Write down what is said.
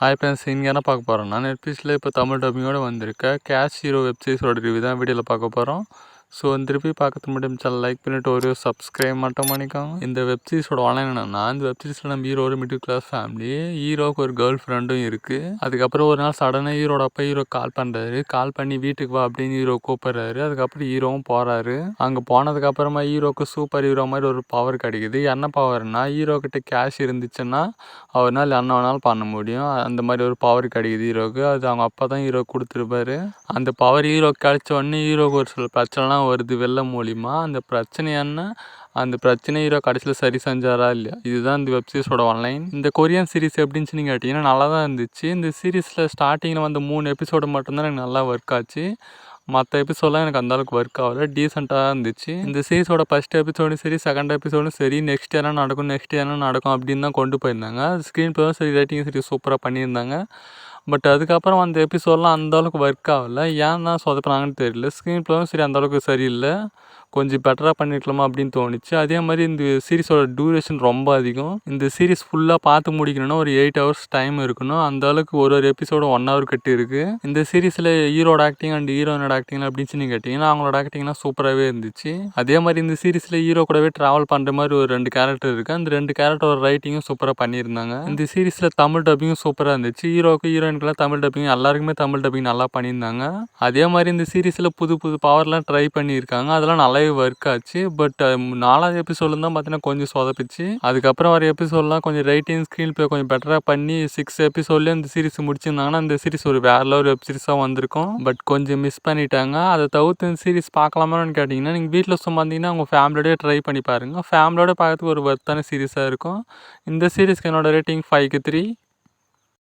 Hi friends இங்கே என்ன பார்க்க போகிறோம்னா நெட்ஃப்ளிக்ஸில் இப்போ தமிழ் டப்பிங்கோடு வந்திருக்க கேஷ் ஹீரோ வெப் சீரிஸோட ரிவ்யூ தான் வீடியோவில் பார்க்க போகிறோம் ஸோ திருப்பி பார்க்கறது மட்டும் சேனல் லைக் பண்ணிவிட்டு ஒரு சப்ஸ்கிரைப் மட்டும் பண்ணிக்கோங்க. இந்த வெப்சீரிஸோட ஆன்லைன் என்னன்னா இந்த வெப்சீரிஸில் நம்ம ஹீரோ ஒரு மிடில் கிளாஸ் ஃபேமிலி ஹீரோக்கு ஒரு கேர்ள் ஃப்ரெண்டும் இருக்குது அதுக்கப்புறம் ஒரு நாள் சடனாக ஹீரோட அப்பா ஹீரோ கால் பண்ணுறாரு கால் பண்ணி வீட்டுக்கு வா அப்படின்னு ஹீரோ கூப்பிட்றாரு. அதுக்கப்புறம் ஹீரோவும் போகிறாரு அங்கே போனதுக்கப்புறமா ஹீரோக்கு சூப்பர் ஹீரோ மாதிரி ஒரு பவர் கிடைக்குது. என்ன பவர்னா ஹீரோ கிட்ட கேஷ் இருந்துச்சுன்னா அவரால் என்ன வேணாலும் பண்ண முடியும். அந்த மாதிரி ஒரு பவர் கிடைக்குது ஹீரோக்கு அது அவங்க அப்பா தான் ஹீரோ கொடுத்துருப்பாரு. அந்த பவர் ஹீரோ கிடைச்ச உடனே ஹீரோக்கு ஒரு சில பிரச்சனைலாம் வருது வெள்ளம் மூலிமா. அந்த பிரச்சனையான்னா அந்த பிரச்சனை ஹீரோ கடைசியில் சரி செஞ்சாரா இல்லையா? இதுதான் இந்த வெப் சீரிஸோட ஆன்லைன் இந்த கொரியன் சீரிஸ் எப்படின்னு நீங்கள் கேட்டிங்கன்னா நல்லா தான் இருந்துச்சு. இந்த சீரீஸில் ஸ்டார்டிங்கில் வந்து மூணு எபிசோடு மட்டும்தான் எனக்கு நல்லா ஒர்க் ஆச்சு. மற்ற எபிசோட்லாம் எனக்கு அந்த அளவுக்கு ஒர்க் ஆகல. டீசெண்டாக இருந்துச்சு. இந்த சீரிஸோட ஃபஸ்ட் எபிசோடும் சரி செகண்ட் எபிசோடும் சரி நெக்ஸ்ட் என்ன நடக்கும் நெக்ஸ்ட் என்ன நடக்கும் அப்படின்னு தான் கொண்டு போயிருந்தாங்க. ஸ்க்ரீன் ப்ளேவும் சரி ரேட்டிங்கும் சரி சூப்பராக பண்ணியிருந்தாங்க. பட் அதுக்கப்புறம் அந்த எபிசோட்லாம் அந்த அளவுக்கு ஒர்க் ஆகல. ஏன் தான் சொதப்பினாங்கன்னு தெரியல. ஸ்க்ரீன் ப்ளேவும் சரி அந்த அளவுக்கு சரியில்லை. கொஞ்சம் பெட்டராக பண்ணியிருக்கலாமா அப்படின்னு தோணுச்சு. அதே மாதிரி இந்த சீரிஸோட டூரேஷன் ரொம்ப அதிகம். இந்த சீரிஸ் ஃபுல்லாக பார்த்து முடிக்கணும்னா ஒரு எயிட் ஹவர்ஸ் டைம் இருக்கணும். அந்த அளவுக்கு ஒரு ஒரு எபிசோடும் ஒன் ஹவர் கட்டி இருக்குது இந்த சீரிஸில் ஹீரோட ஆக்டிங் அண்ட் ஹீரோனோட ஆக்டிங் அப்படின்னு சொல்லி கேட்டிங்கன்னா அவங்களோட ஆக்டிங்லாம் சூப்பராகவே இருந்துச்சு. அதே மாதிரி இந்த சீரிஸில் ஹீரோ கூடவே ட்ராவல் பண்ணுற மாதிரி ஒரு ரெண்டு கேரக்டர் இருக்குது அந்த ரெண்டு கேரக்டரோட ரைட்டிங்கும் சூப்பராக பண்ணியிருந்தாங்க. இந்த சீரிஸில் தமிழ் டப்பிங்கும் சூப்பராக இருந்துச்சு. ஹீரோக்கு ஹீரோயினுக்குலாம் தமிழ் டப்பிங் எல்லாருக்குமே தமிழ் டப்பிங் நல்லா பண்ணியிருந்தாங்க. அதே மாதிரி இந்த சீரிஸில் புது புது பவர்லாம் ட்ரை பண்ணியிருக்காங்க. அதெல்லாம் நல்லா ஒர்க் ஆச்சு. பட் நாலாவது எபிசோட்ல தான் பார்த்தீங்கன்னா கொஞ்சம் சொதப்பிச்சு. அதுக்கப்புறம் வர எபிசோட்லாம் கொஞ்சம் ரைட்டிங் ஸ்க்ரீன் ப்ளே கொஞ்சம் பெட்டராக பண்ணி சிக்ஸ் எபிசோட்லேயே இந்த சீரிஸ் முடிச்சிருந்தாங்கன்னா இந்த சீரிஸ் ஒரு வேற லெவல் வெப் சீரிஸாக வந்திருக்கும். பட் கொஞ்சம் மிஸ் பண்ணிட்டாங்க. அதை தவிர்த்து இந்த சீரிஸ் பார்க்கலாமான்னு கேட்டிங்கன்னா நீங்கள் வீட்டில் சும்மா இருந்தீங்கன்னா உங்கள் ஃபேமிலியோடய ட்ரை பண்ணி பாருங்கள் ஃபேமிலியோட பார்க்கறதுக்கு ஒரு ஒர்த்தான சீரிஸாக இருக்கும். இந்த சீரிஸ்க்கு என்னோட ரேட்டிங் ஃபைவ்க்கு த்ரீ